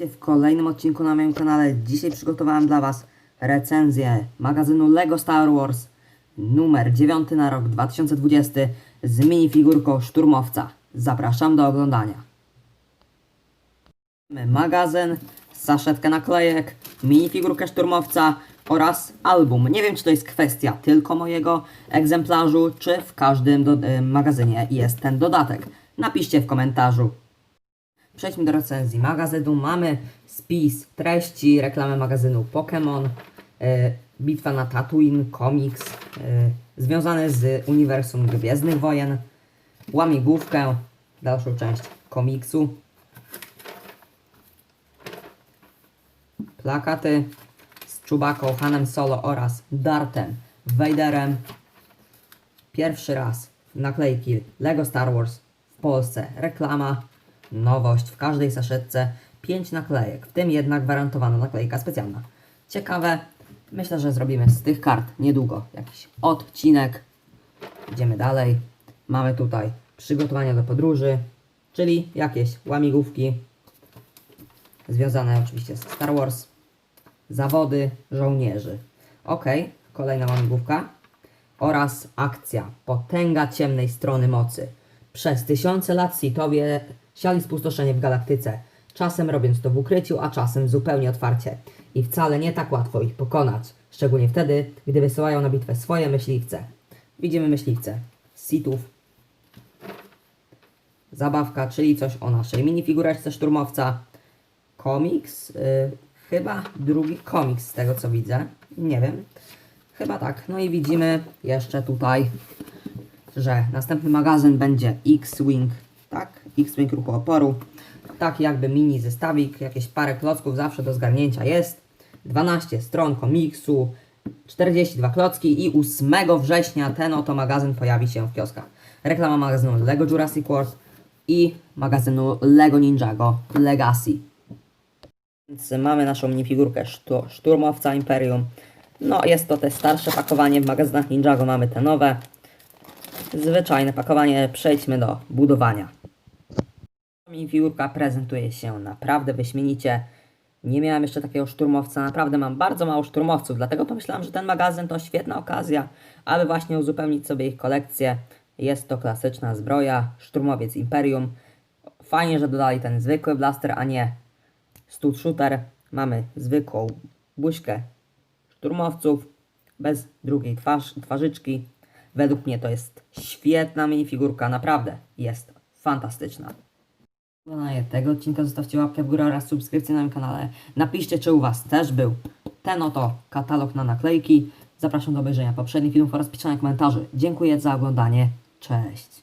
W kolejnym odcinku na moim kanale dzisiaj przygotowałem dla Was recenzję magazynu LEGO Star Wars numer 9 na rok 2020 z minifigurką szturmowca. Zapraszam do oglądania. Magazyn, saszetkę naklejek, minifigurkę szturmowca oraz album. Nie wiem, czy to jest kwestia tylko mojego egzemplarzu, czy w każdym y, magazynie jest ten dodatek. Napiszcie w komentarzu. Przejdźmy do recenzji magazynu. Mamy spis treści, reklamę magazynu Pokémon, e, bitwa na Tatooine, komiks e, związany z uniwersum Gwiezdnych Wojen, łamigłówkę, dalszą część komiksu, plakaty z Chewbacą, Hanem Solo oraz Dartem Vaderem. Pierwszy raz naklejki Lego Star Wars w Polsce. Reklama, nowość w każdej saszetce. 5 naklejek, w tym jedna gwarantowana naklejka specjalna. Ciekawe, myślę, że zrobimy z tych kart niedługo jakiś odcinek. Idziemy dalej. Mamy tutaj przygotowania do podróży, czyli jakieś łamigłówki związane oczywiście z Star Wars. Zawody żołnierzy. Ok, kolejna łamigłówka. Oraz akcja Potęga ciemnej strony mocy. Przez tysiące lat Sithowie siali spustoszenie w galaktyce, czasem robiąc to w ukryciu, a czasem zupełnie otwarcie. I wcale nie tak łatwo ich pokonać, szczególnie wtedy, gdy wysyłają na bitwę swoje myśliwce. Widzimy myśliwce Sithów. Zabawka, czyli coś o naszej minifigureczce szturmowca. Komiks, y, chyba drugi komiks z tego co widzę, nie wiem. Chyba tak. No i widzimy jeszcze tutaj, że następny magazyn będzie X-Wing? X-Wing ruchu oporu. Tak jakby mini zestawik, jakieś parę klocków zawsze do zgarnięcia jest. 12 stron komiksu, 42 klocki i 8 września ten oto magazyn pojawi się w kioskach. Reklama magazynu LEGO Jurassic World i magazynu LEGO Ninjago Legacy. Więc mamy naszą minifigurkę sztu- szturmowca Imperium. No, jest to te starsze pakowanie. W magazynach Ninjago mamy te nowe. Zwyczajne pakowanie. Przejdźmy do budowania. Minifigurka prezentuje się naprawdę wyśmienicie. Nie miałem jeszcze takiego szturmowca. Naprawdę mam bardzo mało szturmowców, dlatego pomyślałem, że ten magazyn to świetna okazja, aby właśnie uzupełnić sobie ich kolekcję. Jest to klasyczna zbroja, szturmowiec Imperium. Fajnie, że dodali ten zwykły blaster, a nie stud shooter. Mamy zwykłą buźkę szturmowców bez drugiej twarz, twarzyczki. Według mnie to jest świetna minifigurka, naprawdę jest fantastyczna. Oglądanie tego odcinka zostawcie łapkę w górę oraz subskrypcję na moim kanale. Napiszcie, czy u Was też był ten oto katalog na naklejki. Zapraszam do obejrzenia poprzednich filmów oraz pisania komentarzy. Dziękuję za oglądanie. Cześć.